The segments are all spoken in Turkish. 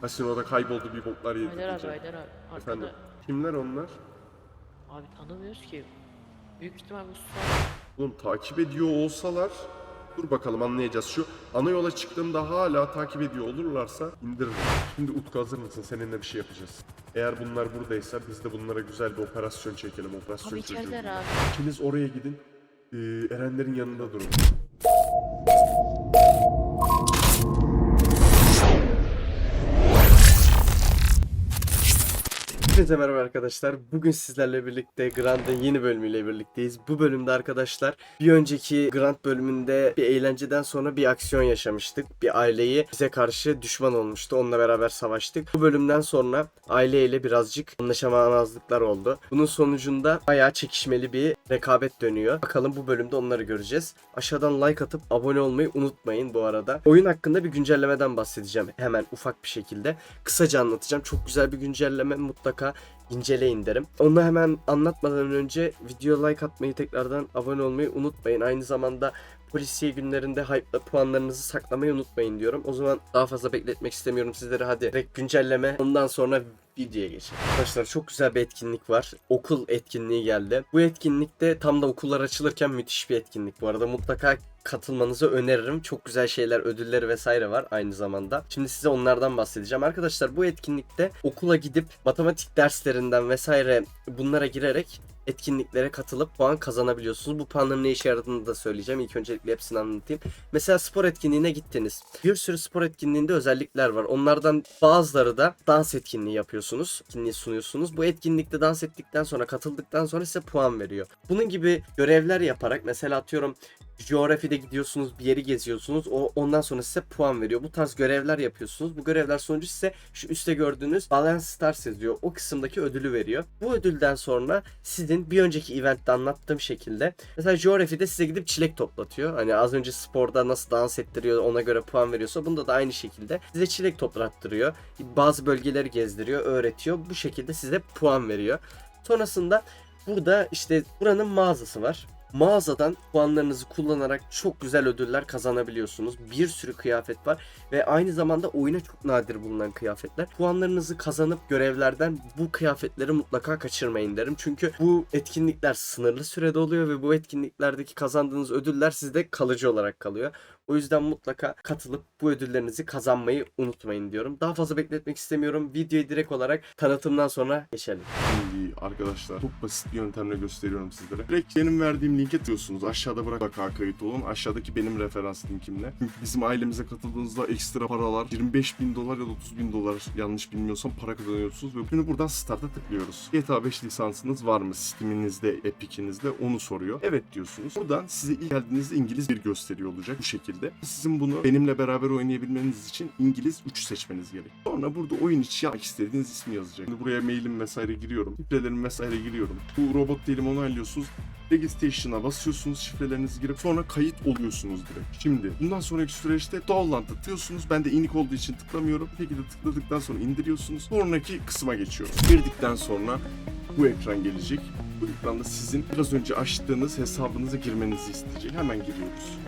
Kasinoda kayboldu bir boklar yedi Haydar abi diyeceğim. Haydar abi. Arkada Efendim. Kimler onlar? abi tanımıyoruz ki. Büyük ihtimal bu susar. Oğlum takip ediyor olsalar dur bakalım anlayacağız. Şu ana yola çıktığımda hala takip ediyor olurlarsa indiririm. Şimdi Utku hazır mısın? Seninle bir şey yapacağız. Eğer bunlar buradaysa biz de bunlara güzel bir operasyon çekelim. Operasyon Abi çocuğu. abi. İkiniz oraya gidin. Ee, Erenlerin yanında durun. Hepinize merhaba arkadaşlar. Bugün sizlerle birlikte Grand'ın yeni bölümüyle birlikteyiz. Bu bölümde arkadaşlar bir önceki Grand bölümünde bir eğlenceden sonra bir aksiyon yaşamıştık. Bir aileyi bize karşı düşman olmuştu. Onunla beraber savaştık. Bu bölümden sonra aileyle birazcık anlaşamamazlıklar oldu. Bunun sonucunda bayağı çekişmeli bir rekabet dönüyor. Bakalım bu bölümde onları göreceğiz. Aşağıdan like atıp abone olmayı unutmayın bu arada. Oyun hakkında bir güncellemeden bahsedeceğim hemen ufak bir şekilde. Kısaca anlatacağım. Çok güzel bir güncelleme mutlaka inceleyin derim. Onu hemen anlatmadan önce video like atmayı tekrardan abone olmayı unutmayın. Aynı zamanda polisiye günlerinde hype puanlarınızı saklamayı unutmayın diyorum. O zaman daha fazla bekletmek istemiyorum sizleri. Hadi direkt güncelleme. Ondan sonra videoya geçelim. Arkadaşlar çok güzel bir etkinlik var. Okul etkinliği geldi. Bu etkinlikte tam da okullar açılırken müthiş bir etkinlik bu arada. Mutlaka katılmanızı öneririm. Çok güzel şeyler, ödülleri vesaire var aynı zamanda. Şimdi size onlardan bahsedeceğim. Arkadaşlar bu etkinlikte okula gidip matematik derslerinden vesaire bunlara girerek etkinliklere katılıp puan kazanabiliyorsunuz. Bu puanların ne işe yaradığını da söyleyeceğim. İlk öncelikle hepsini anlatayım. Mesela spor etkinliğine gittiniz. Bir sürü spor etkinliğinde özellikler var. Onlardan bazıları da dans etkinliği yapıyorsunuz. Etkinliği sunuyorsunuz. Bu etkinlikte dans ettikten sonra katıldıktan sonra size puan veriyor. Bunun gibi görevler yaparak mesela atıyorum Geografide gidiyorsunuz bir yeri geziyorsunuz o ondan sonra size puan veriyor. Bu tarz görevler yapıyorsunuz. Bu görevler sonucu size şu üstte gördüğünüz Balance Stars yazıyor. O kısımdaki ödülü veriyor. Bu ödülden sonra sizin bir önceki eventte anlattığım şekilde mesela Geografide size gidip çilek toplatıyor. Hani az önce sporda nasıl dans ettiriyor ona göre puan veriyorsa bunda da aynı şekilde size çilek toplattırıyor. Bazı bölgeleri gezdiriyor, öğretiyor. Bu şekilde size puan veriyor. Sonrasında burada işte buranın mağazası var mağazadan puanlarınızı kullanarak çok güzel ödüller kazanabiliyorsunuz. Bir sürü kıyafet var ve aynı zamanda oyuna çok nadir bulunan kıyafetler. Puanlarınızı kazanıp görevlerden bu kıyafetleri mutlaka kaçırmayın derim. Çünkü bu etkinlikler sınırlı sürede oluyor ve bu etkinliklerdeki kazandığınız ödüller sizde kalıcı olarak kalıyor. O yüzden mutlaka katılıp bu ödüllerinizi kazanmayı unutmayın diyorum. Daha fazla bekletmek istemiyorum. Videoyu direkt olarak tanıtımdan sonra geçelim. Şimdi arkadaşlar çok basit bir yöntemle gösteriyorum sizlere. Direkt benim verdiğim linke tıklıyorsunuz. Aşağıda bırak kayıt olun. Aşağıdaki benim referans linkimle. Çünkü bizim ailemize katıldığınızda ekstra paralar 25 bin dolar ya da 30 bin dolar yanlış bilmiyorsam para kazanıyorsunuz. Ve şimdi buradan start'a tıklıyoruz. GTA 5 lisansınız var mı? Steam'inizde, Epic'inizde onu soruyor. Evet diyorsunuz. Buradan size ilk geldiğinizde İngiliz bir gösteriyor olacak bu şekilde. Sizin bunu benimle beraber oynayabilmeniz için İngiliz 3 seçmeniz gerek. Sonra burada oyun içi istediğiniz ismi yazacak. Şimdi buraya mailim vesaire giriyorum. Şifrelerimi vesaire giriyorum. Bu robot değilim onaylıyorsunuz. Registration'a basıyorsunuz şifrelerinizi girip sonra kayıt oluyorsunuz direkt. Şimdi bundan sonraki süreçte download tıklıyorsunuz. Ben de inik olduğu için tıklamıyorum. Bir şekilde tıkladıktan sonra indiriyorsunuz. Sonraki kısma geçiyoruz. Girdikten sonra bu ekran gelecek. Bu ekranda sizin biraz önce açtığınız hesabınıza girmenizi isteyecek. Hemen giriyoruz.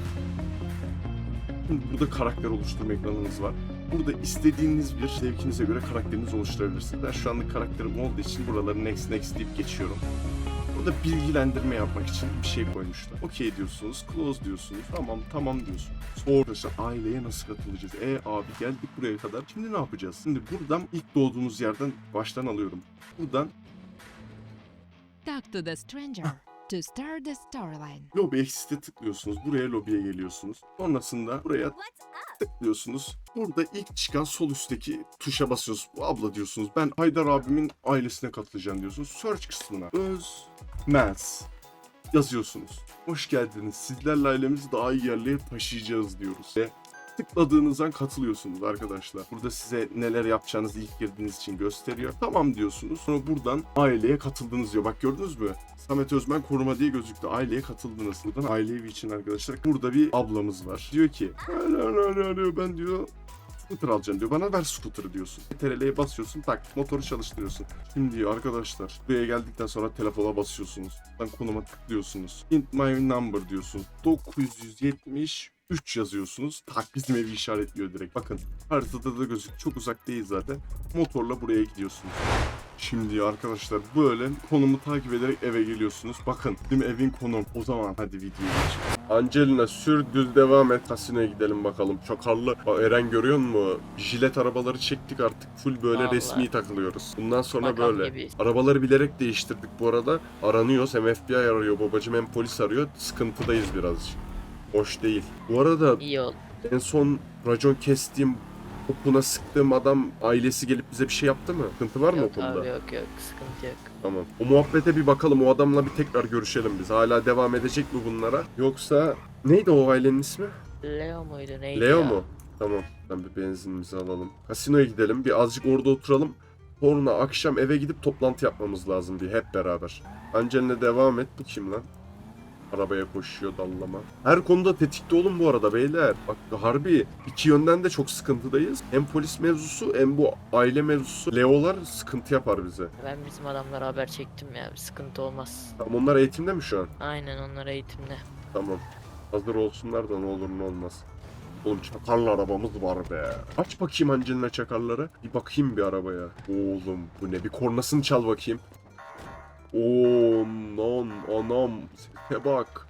Burada karakter oluşturma ekranınız var. Burada istediğiniz bir zevkinize göre karakterinizi oluşturabilirsiniz. Ben şu anlık karakterim olduğu için buraları next next deyip geçiyorum. Burada bilgilendirme yapmak için bir şey koymuşlar. Okey diyorsunuz, close diyorsunuz, tamam tamam diyorsunuz. Sonra arkadaşlar aileye nasıl katılacağız? E abi geldik buraya kadar. Şimdi ne yapacağız? Şimdi buradan ilk doğduğunuz yerden baştan alıyorum. Buradan Talk to the stranger to start the storyline. Lobby Exit'e tıklıyorsunuz. Buraya lobiye geliyorsunuz. Sonrasında buraya tıklıyorsunuz. Burada ilk çıkan sol üstteki tuşa basıyorsunuz. Bu abla diyorsunuz. Ben Haydar abimin ailesine katılacağım diyorsunuz. Search kısmına öz mens yazıyorsunuz. Hoş geldiniz. Sizlerle ailemizi daha iyi yerlere taşıyacağız diyoruz. Ve tıkladığınızdan katılıyorsunuz arkadaşlar. Burada size neler yapacağınızı ilk girdiğiniz için gösteriyor. Tamam diyorsunuz. Sonra buradan aileye katıldınız diyor. Bak gördünüz mü? Samet Özmen koruma diye gözüktü. Aileye katıldınız. Buradan aile evi için arkadaşlar. Burada bir ablamız var. Diyor ki ben diyor scooter alacağım diyor. Bana ver scooter'ı diyorsun. TRL'ye basıyorsun tak motoru çalıştırıyorsun. Şimdi diyor arkadaşlar buraya geldikten sonra telefona basıyorsunuz. Ben konuma tıklıyorsunuz. Int my number diyorsunuz. 973 3 yazıyorsunuz. Tak bizim evi işaretliyor direkt. Bakın haritada da gözük çok uzak değil zaten. Motorla buraya gidiyorsunuz. Şimdi arkadaşlar böyle konumu takip ederek eve geliyorsunuz. Bakın bizim evin konum. O zaman hadi videoya geçelim. Angelina sür düz devam et kasinoya gidelim bakalım. Çakarlı. Bak Eren görüyor musun? Jilet arabaları çektik artık. Full böyle Vallahi. resmi takılıyoruz. Bundan sonra Makam böyle. gibi. Arabaları bilerek değiştirdik bu arada. Aranıyoruz. Hem FBI arıyor babacım hem polis arıyor. Sıkıntıdayız birazcık. Hoş değil. Bu arada İyi oldu. en son racon kestiğim topuna sıktığım adam ailesi gelip bize bir şey yaptı mı? Sıkıntı var mı o Yok konuda? abi yok yok sıkıntı yok. Tamam. O muhabbete bir bakalım. O adamla bir tekrar görüşelim biz. Hala devam edecek mi bunlara? Yoksa neydi o ailenin ismi? Leo muydu neydi Leo ya? mu? Tamam. Ben bir benzinimizi alalım. Kasinoya gidelim. Bir azıcık orada oturalım. Sonra akşam eve gidip toplantı yapmamız lazım diye hep beraber. Angelina devam et. Bu kim lan? Arabaya koşuyor dallama. Her konuda tetikte olun bu arada beyler. Bak harbi iki yönden de çok sıkıntıdayız. Hem polis mevzusu hem bu aile mevzusu. Leo'lar sıkıntı yapar bize. Ben bizim adamlara haber çektim ya bir sıkıntı olmaz. Tamam onlar eğitimde mi şu an? Aynen onlar eğitimde. Tamam. Hazır olsunlar da ne olur ne olmaz. Oğlum çakarlı arabamız var be. Aç bakayım Angelina çakarları. Bir bakayım bir arabaya. Oğlum bu ne? Bir kornasını çal bakayım. Oo non anam. Sese bak.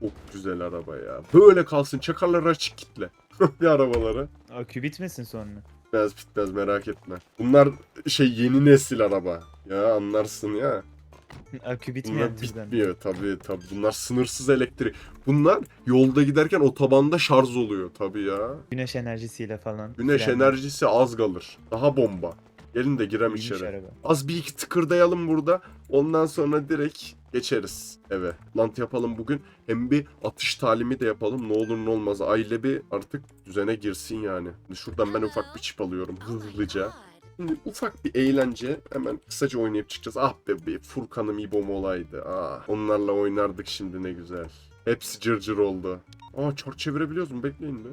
Çok güzel araba ya. Böyle kalsın. Çakarları açık kitle. bir arabaları. Akü bitmesin sonra. Bitmez bitmez merak etme. Bunlar şey yeni nesil araba. Ya anlarsın ya. Akü bitmeyen Bunlar bitmiyor tabii tabii. Bunlar sınırsız elektrik. Bunlar yolda giderken otobanda şarj oluyor tabii ya. Güneş enerjisiyle falan. Güneş frenli. enerjisi az kalır. Daha bomba. Gelin de girem İyiymiş içeri. araba. Az bir iki tıkırdayalım burada. Ondan sonra direkt geçeriz eve. Lant yapalım bugün. Hem bir atış talimi de yapalım. Ne olur ne olmaz. Aile bir artık düzene girsin yani. Şimdi Şuradan ben ufak bir çip alıyorum hızlıca. Şimdi ufak bir eğlence. Hemen kısaca oynayıp çıkacağız. Ah be bir Furkan'ım İbom olaydı. Ah, onlarla oynardık şimdi ne güzel. Hepsi cırcır oldu. Aa çark çevirebiliyoruz mu? Bekleyin bir.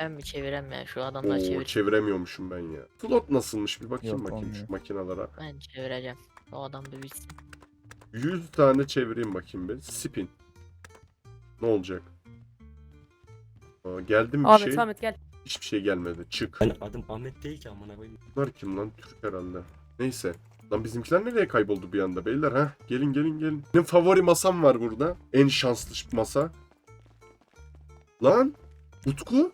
Ben bir çevirem ya şu adamlar Oo, çevir. çeviremiyormuşum ben ya. Slot nasılmış bir bakayım Yok, bakayım olmuyor. şu makinalara. Ben çevireceğim. O adam da bilsin. 100 tane çevireyim bakayım bir. Spin. Ne olacak? Aa, geldi mi bir Ahmet şey? Ahmet gel. Hiçbir şey gelmedi. Çık. Ben adım Ahmet değil ki amına koyayım. Bunlar kim lan? Türk herhalde. Neyse. Lan bizimkiler nereye kayboldu bir anda beyler ha? Gelin gelin gelin. Benim favori masam var burada. En şanslı masa. Lan Utku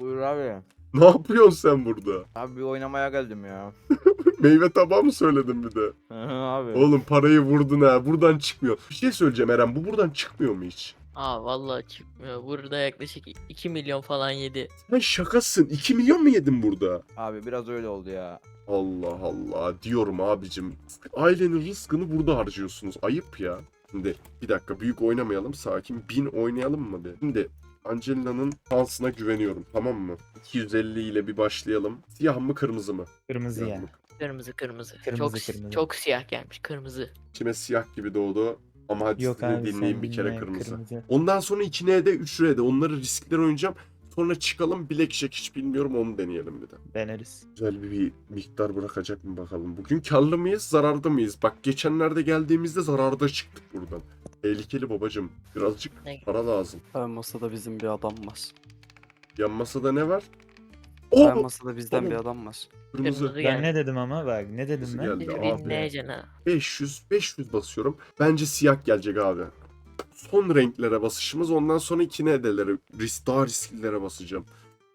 Buyur abi. ne yapıyorsun sen burada? Abi bir oynamaya geldim ya. Meyve tabağı mı söyledin bir de? abi. Oğlum parayı vurdun ha. Buradan çıkmıyor. Bir şey söyleyeceğim Eren. Bu buradan çıkmıyor mu hiç? Aa vallahi çıkmıyor. Burada yaklaşık 2 milyon falan yedi. Sen şakasın. 2 milyon mu yedin burada? Abi biraz öyle oldu ya. Allah Allah diyorum abicim. Ailenin rızkını burada harcıyorsunuz. Ayıp ya. Şimdi bir dakika büyük oynamayalım. Sakin. Bin oynayalım mı bir? Şimdi Angelina'nın şansına güveniyorum tamam mı? 250 ile bir başlayalım. Siyah mı kırmızı mı? Kırmızı Siyah ya. mı? Kırmızı kırmızı. Kırmızı, çok kırmızı. çok siyah gelmiş kırmızı. İçime siyah gibi doğdu. Ama hadi Yok sizin abi dinleyeyim sen bir kere dinle, kırmızı. Ondan sonra 2N'de 3R'de onları riskler oynayacağım. Sonra çıkalım Blackjack hiç bilmiyorum onu deneyelim bir de. Deneriz. Güzel bir, bir miktar bırakacak mı bakalım. Bugün karlı mıyız, zararda mıyız? Bak geçenlerde geldiğimizde zararda çıktık buradan. Tehlikeli babacım. Birazcık Ne? para lazım. Abi masada bizim bir adam var. Yan masada ne var? Abi Oh! masada bizden bir adam var. Kırmızı. Kırmızı Ben ne dedim ama bak ne dedim Kırmızı ben? geldi. Abi. dinleyeceksin ha. 500, 500 basıyorum. Bence siyah gelecek abi. Son renklere basışımız ondan sonra ikine edelere, risk, daha risklilere basacağım.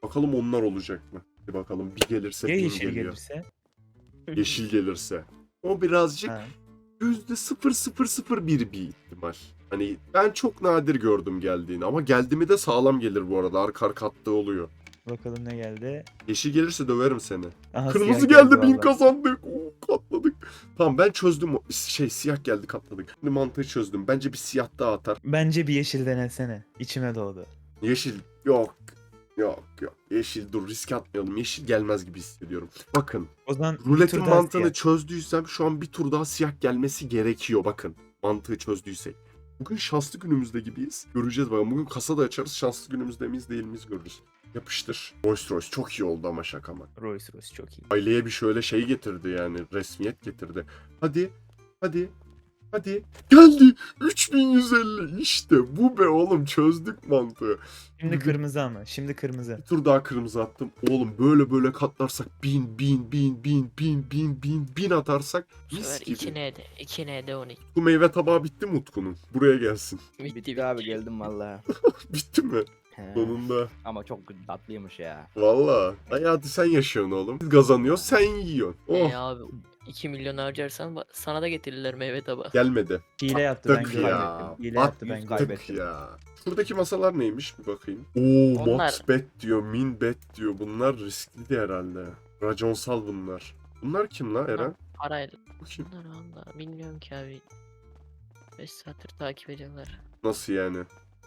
Bakalım onlar olacak mı? Bir bakalım bir gelirse Ya bin yeşil geliyor. gelirse? Yeşil gelirse. O birazcık Ha. Yüzde sıfır sıfır sıfır bir bir ihtimal. Hani ben çok nadir gördüm geldiğini ama geldi mi de sağlam gelir bu arada. Arka arka attığı oluyor. Bakalım ne geldi. Yeşil gelirse döverim seni. Aha, Kırmızı siyah geldi bin vallahi. kazandık. Oo, katladık. Tamam ben çözdüm. o- Şey siyah geldi katladık. Şimdi mantığı çözdüm. Bence bir siyah daha atar. Bence bir yeşil denesene. İçime doğdu. Yeşil yok. Yok yok. Yeşil dur risk atmayalım. Yeşil gelmez gibi hissediyorum. Bakın O zaman ruletin mantığını siyah. çözdüysem şu an bir tur daha siyah gelmesi gerekiyor. Bakın mantığı çözdüysek. Bugün şanslı günümüzde gibiyiz. Göreceğiz bakalım. Bugün kasada açarız. Şanslı günümüzde miyiz değil miyiz görürüz. Yapıştır. Rolls Royce çok iyi oldu ama şaka mı? Rolls Royce çok iyi. Aileye bir şöyle şey getirdi yani. Resmiyet getirdi. Hadi. Hadi. Hadi. Geldi. 3150. İşte bu be oğlum çözdük mantığı. Şimdi kırmızı ama. Şimdi kırmızı. Bir tur daha kırmızı attım. Oğlum böyle böyle katlarsak bin bin bin bin bin bin bin bin atarsak Bu mis sefer gibi. 2N'de. 2N'de 12. Bu meyve tabağı bitti mi Utku'nun? Buraya gelsin. Bitti Bitti abi geldim valla. bitti mi? He. Sonunda. Ama çok tatlıymış ya. Valla. Hayatı sen yaşıyorsun oğlum. Biz kazanıyoruz sen yiyorsun. Oh. E abi 2 milyon harcarsan ba- sana da getirirler meyve tabağı. Gelmedi. Hile yaptı ben Tık ya. Hile yaptı ben Battık kaybettim. ya. Şuradaki masalar neymiş bir bakayım. Oo Onlar- max bet diyor, min bet diyor. Bunlar riskli de herhalde. Raconsal bunlar. Bunlar kim la Eren? Parayla. Bu kim? Bunlar valla bilmiyorum ki abi. 5 saattir takip ediyorlar. Nasıl yani?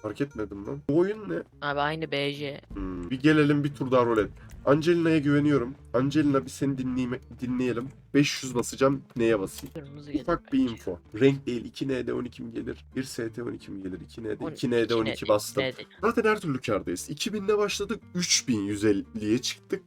Fark etmedim lan. Bu oyun ne? Abi aynı BJ. Hmm, Bir gelelim bir tur daha rol et. Angelina'ya güveniyorum. Angelina bir seni dinleyme, dinleyelim. 500 basacağım. Neye basayım? Kırmızı gelir Ufak bir bence. info. Renk değil. 2N'de 12 mi gelir? 1 ST 12 mi gelir? 2N'de On- 2N'de 12 2N'de, bastım. 2N'de. Zaten her türlü kardayız. 2000'de başladık. 3150'ye çıktık.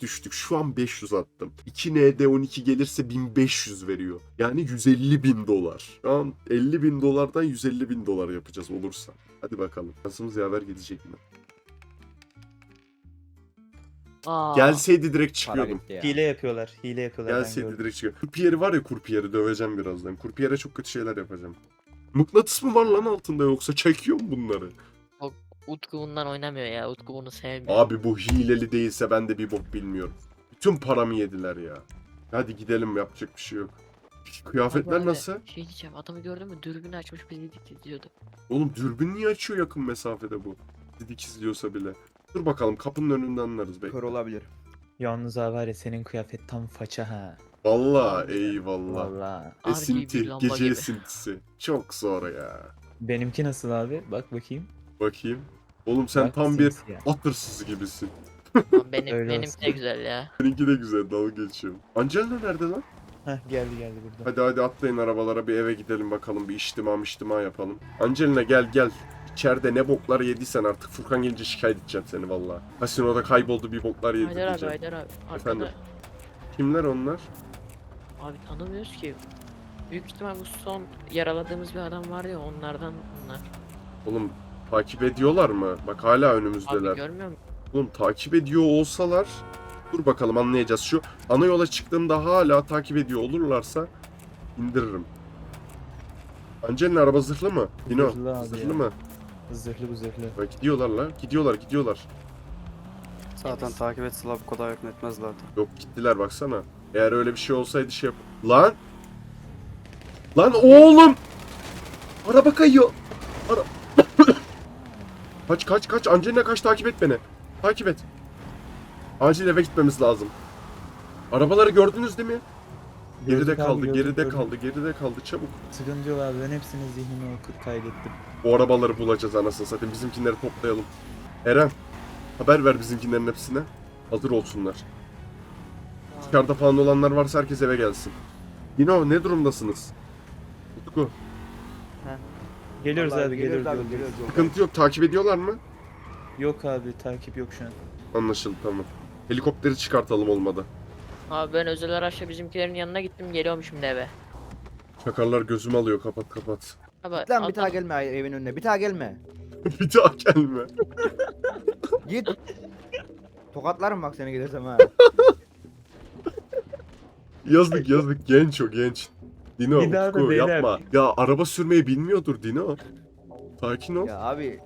Düştük. Şu an 500 attım. 2N'de 12 gelirse 1500 veriyor. Yani 150 bin dolar. Şu an 50 bin dolardan 150 bin dolar yapacağız olursa. Hadi bakalım. Şansımız yaver gidecek mi? Aa, Gelseydi direkt çıkıyordum. gitti ya. Hile yapıyorlar. Hile yapıyorlar ben Gelseydi gördüm. direkt çıkıyor. Kurpiyeri var ya kurpiyeri döveceğim birazdan. Kurpiyere çok kötü şeyler yapacağım. Mıknatıs mı var lan altında yoksa çekiyor mu bunları? Utku bundan oynamıyor ya. Utku bunu sevmiyor. Abi bu hileli değilse ben de bir bok bilmiyorum. Bütün paramı yediler ya. Hadi gidelim yapacak bir şey yok. Kıyafetler Abi, nasıl? Şey diyeceğim adamı gördün mü? Dürbünü açmış bizi dikiyordu. Oğlum dürbün niye açıyor yakın mesafede bu? Didik izliyorsa bile. Dur bakalım kapının önünde anlarız Kör bekle. olabilir. Yalnız abi var ya senin kıyafet tam faça ha. Valla eyvallah. Valla. Esinti, gece gibi. esintisi. Çok zor ya. Benimki nasıl abi? Bak bakayım. Bakayım. Oğlum sen Bak, tam bir simsiyah. at hırsızı gibisin. Benim Öyle benim olsun. de güzel ya. Seninki de güzel dalga geçiyorum. Angelina nerede lan? Heh geldi geldi burada. Hadi hadi atlayın arabalara bir eve gidelim bakalım bir içtima mıştima yapalım. Angelina gel gel. İçeride ne boklar yediysen artık Furkan gelince şikayet edeceğim seni valla. Kasinoda kayboldu bir boklar yedi Haydar abi diyeceğim. Haydar abi. Efendim? Arkada Kimler onlar? abi tanımıyoruz ki. Büyük ihtimal bu son yaraladığımız bir adam var ya onlardan bunlar. Oğlum takip ediyorlar mı? Bak hala Abi önümüzdeler. görmüyor musun? Oğlum takip ediyor olsalar dur bakalım anlayacağız. Şu ana yola çıktığımda hala takip ediyor olurlarsa indiririm. Angelina araba zırhlı mı? Dino Zırhlı abi zırhlı ya. mı? Zırhlı bu zırhlı. Bak gidiyorlar la. Gidiyorlar gidiyorlar. Zaten takip etseler bu kadar yakın etmez zaten. Yok gittiler baksana. Eğer öyle bir şey olsaydı şey yap. Lan! Lan oğlum! Araba kayıyor. Ara... kaç kaç kaç. Angelina kaç takip et beni. Takip et. Acil eve gitmemiz lazım. Arabaları gördünüz değil mi? Geride abi, kaldı, gördük, geride gördük. kaldı, geride kaldı. Çabuk. Sıkıntı yok abi ben hepsinin zihnini oku kaydettim. Bu arabaları bulacağız anasını satayım. Bizimkileri toplayalım. Eren, haber ver bizimkilerin hepsine. Hazır olsunlar. Dışarıda falan olanlar varsa herkes eve gelsin. Dino ne durumdasınız? Utku, Geliyoruz Vallahi abi geliyoruz. geliyoruz. yolda. sıkıntı yok. Takip ediyorlar mı? Yok abi takip yok şu an. Anlaşıldı tamam. Helikopteri çıkartalım olmadı. Abi ben özel araçla bizimkilerin yanına gittim geliyorum şimdi eve. Çakarlar gözümü alıyor. Kapat kapat. Abi Lan bir daha gelme evin önüne. Bir daha gelme. bir daha gelme. Git. Tokatlarım bak seni gidersem ha. Yazdık yazdık. Genç o genç. Dino, Bir daha da Utku beyler. yapma. Ya araba sürmeyi bilmiyordur Dino. Sakin ol. ya abi.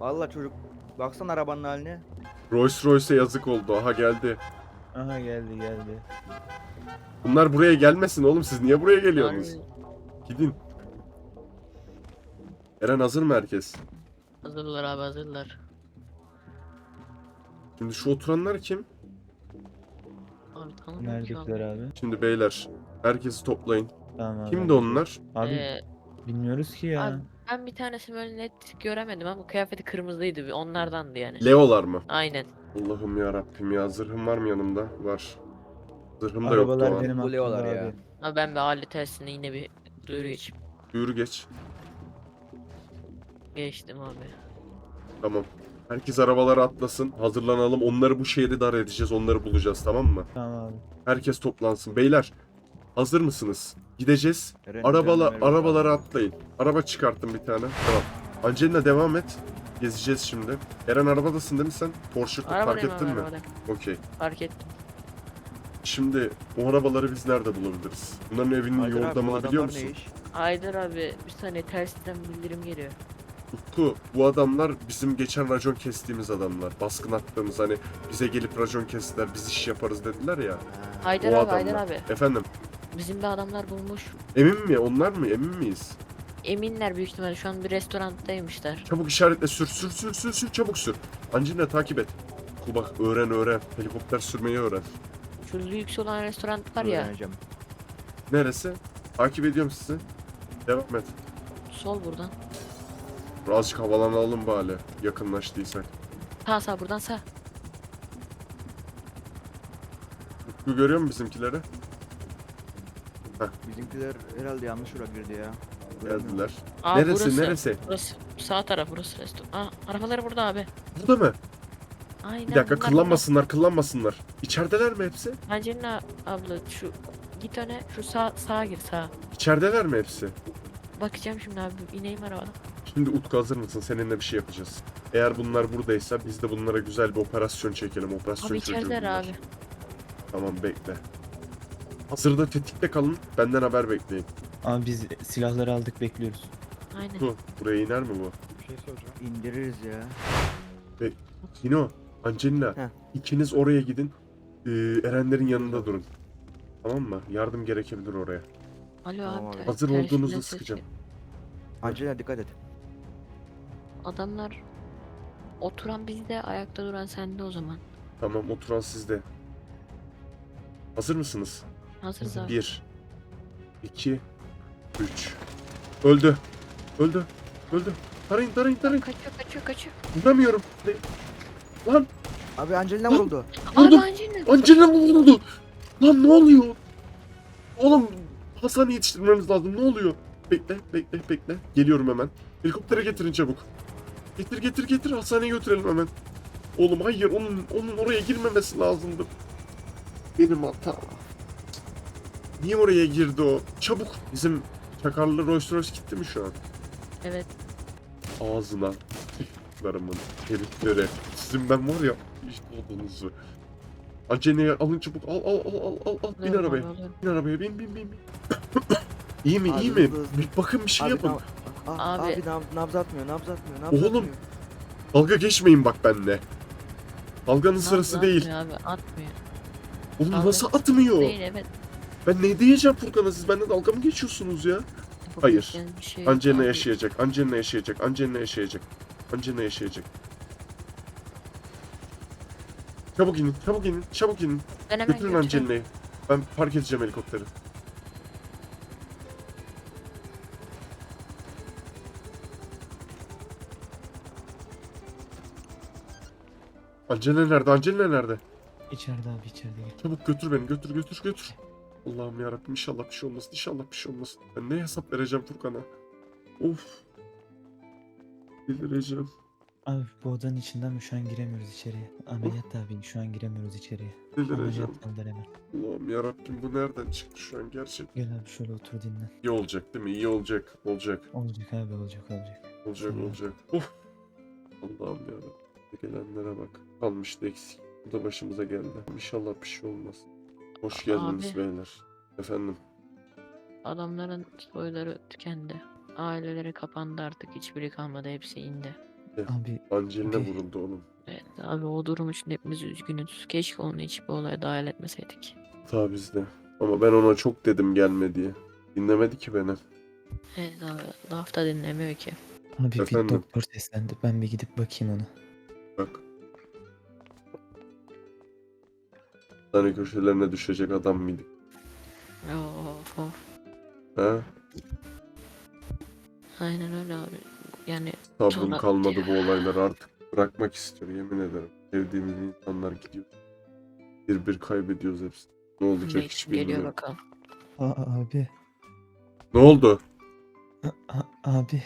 Vallahi çocuk. Baksana arabanın haline. Rolls Royce'e yazık oldu. Aha geldi. Aha geldi geldi. Bunlar buraya gelmesin oğlum. Siz niye buraya geliyorsunuz? Yani Gidin. Eren hazır mı herkes? hazırlar abi hazırlar. Şimdi şu oturanlar kim? Abi tanımıyorum ki Neredekiler abi. abi? Şimdi beyler herkesi toplayın. Tamam abi. Kimdi onlar? Abi Ee, bilmiyoruz ki ya. abi- ben bir tanesi böyle net göremedim ama kıyafeti kırmızıydı onlardandı yani. Leolar mı? Aynen. Allah'ım ya Rabbim ya zırhım var mı yanımda? Var. Zırhım da yoktu o Arabalar an. benim Buluyorlar aklımda ya. abi. Abi ben bir aile telsizine yine bir duyuru geçip Yürü geç. geçtim abi. Tamam. Herkes arabalara atlasın. Hazırlanalım. Onları bu şehri dar edeceğiz. Onları bulacağız tamam mı? Tamam abi. Herkes toplansın. Beyler Hazır mısınız? Gideceğiz. Eren, Arabala, Eren, Eren, arabalara atlayın. Araba çıkarttım bir tane. Tamam. Angelina devam et. Gezeceğiz şimdi. Eren arabadasın değil mi sen? Porsche fark ettin abi mi? Okey. Fark ettim. Şimdi o arabaları biz nerede bulabiliriz? Bunların evinin Haydar abi, bu yordamını biliyor musun? Haydar abi bir saniye telsizden bildirim geliyor. Utku bu adamlar bizim geçen racon kestiğimiz adamlar. Baskın attığımız hani bize gelip racon kestiler biz iş yaparız dediler ya. Haydar O abi Haydar adamlar. abi. Efendim Bizim bir adamlar bulmuş. emin mi? Onlar mı? Emin miyiz? Eminler büyük ihtimalle şu an bir restoranttaymışlar. Çabuk işaretle sür sür sür sür sür çabuk sür. Angelina takip et. Utku bak öğren öğren. Helikopter sürmeyi öğren. Şu lüks olan restoran var ya. Öğreneceğim. Neresi? Takip ediyorum sizi. Devam et. Sol buradan. Azıcık havalanalım bari yakınlaştıysak. Sağ sağ buradan sağ. Utku görüyor musun bizimkileri? Bizimkiler herhalde yanlış yola girdi ya. Geldiler. Aa, neresi burası. neresi? Burası. Sağ taraf burası restoran. Aa arabaları burada abi. Burada mı? Aynen. Bir dakika bunlar kıllanmasınlar kıllanmasınlar. İçerideler mi hepsi? Angelina abla şu git öne şu sağ sağa gir sağa. İçerideler mi hepsi? Bakacağım şimdi abi ineyim arabadan. Şimdi Utku hazır mısın? Seninle bir şey yapacağız. Eğer bunlar buradaysa biz de bunlara güzel bir operasyon çekelim. Operasyon Abi çocuğu içerideler bunlar. abi. Tamam bekle. Hazırda tetikte kalın. Benden haber bekleyin. Abi biz silahları aldık bekliyoruz. Aynen. Utku buraya iner mi bu? İndiririz ya. Kino, Angelina. Heh. ikiniz oraya gidin. Ee, Erenlerin yanında durun. Tamam mı? Yardım gerekebilir oraya. Alo Tamam abi. Hazır tersinden olduğunuzda ses sıkacağım. Angelina dikkat et. Adamlar oturan bizde ayakta duran sende o zaman. Tamam oturan sizde. Hazır mısınız? Hazırız abi. 1 2 3 Öldü. Öldü. Öldü. Tarayın tarayın tarayın. Kaçıyor kaçıyor kaçıyor. Vuramıyorum. Ne- Lan Abi Angelina vuruldu. Abi Vurdum. Angelina. Angelina vuruldu. Lan ne oluyor? Oğlum Hasan'ı yetiştirmemiz lazım. Ne oluyor? Bekle, bekle, bekle. Geliyorum hemen. Helikoptere getirin çabuk. Getir, getir, getir. Hastaneye götürelim hemen. Oğlum hayır, onun onun oraya girmemesi lazımdı. Benim hata. Niye oraya girdi o? Çabuk. Bizim çakarlı Rolls Royce gitti mi şu an? Evet. Ağzına. Larımın heriflere. Sizin ben var ya. işte olduğunuzu. Acene'ye alın çabuk. Al al al al al. al. Bin alıyorum arabaya. abi. Bin arabaya bin bin bin bin. iyi mi iyi Abi, mi? hızlı, hızlı. Bir bakın bir şey abi, yapın. nam- Ah, Abi. abi, nab nabız atmıyor, nabız atmıyor, nabız Oğlum. atmıyor. Dalga geçmeyin bak benimle. Dalganın sırası değil. Abi atmıyor. Oğlum Dalga nasıl atmıyor? Değil evet. Ben ne diyeceğim Furkan'a siz benden dalga mı geçiyorsunuz ya? Hayır. Şey Angelina yaşayacak. Angelina yaşayacak. Angelina yaşayacak. Angelina yaşayacak. Çabuk inin, çabuk inin, çabuk inin. Ben hemen Götürün. Angelina'yı. Ben park edeceğim helikopteri. Angelina nerede? Angelina nerede? İçeride abi içeride. Çabuk götür beni. Götür götür götür. Allah'ım yarabbim inşallah bir şey olmasın. İnşallah bir şey olmasın. Ben ne hesap vereceğim Furkan'a? Of. Delireceğim. Abi bu odanın içinden şu an giremiyoruz içeriye? Ameliyat abi şu an giremiyoruz içeriye. Delireceğim. Ameliyat kaldılar hemen. Allah'ım yarabbim bu nereden çıktı şu an gerçek? Gel abi şöyle otur dinlen. İyi olacak değil mi? İyi olacak. Olacak. Olacak abi olacak olacak. Olacak Tamam. olacak. Of. Allah'ım yarabbim. Gelenlere bak. Kalmıştı eksik. Bu da başımıza geldi. İnşallah bir şey olmaz. Hoş geldiniz Abi. beyler. Efendim. Adamların soyları tükendi. Aileleri kapandı artık hiçbiri kalmadı hepsi indi. Abi Angelina Okey. vuruldu oğlum. Evet abi o durum için hepimiz üzgünüz. Keşke onu hiç bu olaya dahil etmeseydik. Ta bizde. Ama ben ona çok dedim gelme diye. Dinlemedi ki beni. Evet abi lafta dinlemiyor ki. abi bir Efendim? doktor seslendi. Ben bir gidip bakayım ona. Bak. Hani köşelerine düşecek adam mıydı? Of of. He? Aynen öyle abi. Yani Sabrım kalmadı bu olaylar artık. Bırakmak istiyor yemin ederim. Sevdiğimiz insanlar gidiyor. Bir bir kaybediyoruz hepsini. Ne olacak hiç geliyor bilmiyorum. bakalım. Aa abi. Ne oldu? A- a- abi.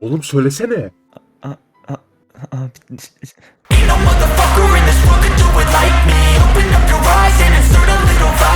Oğlum söylesene. Abi. Ain't no motherfucker like a rising and start a little fight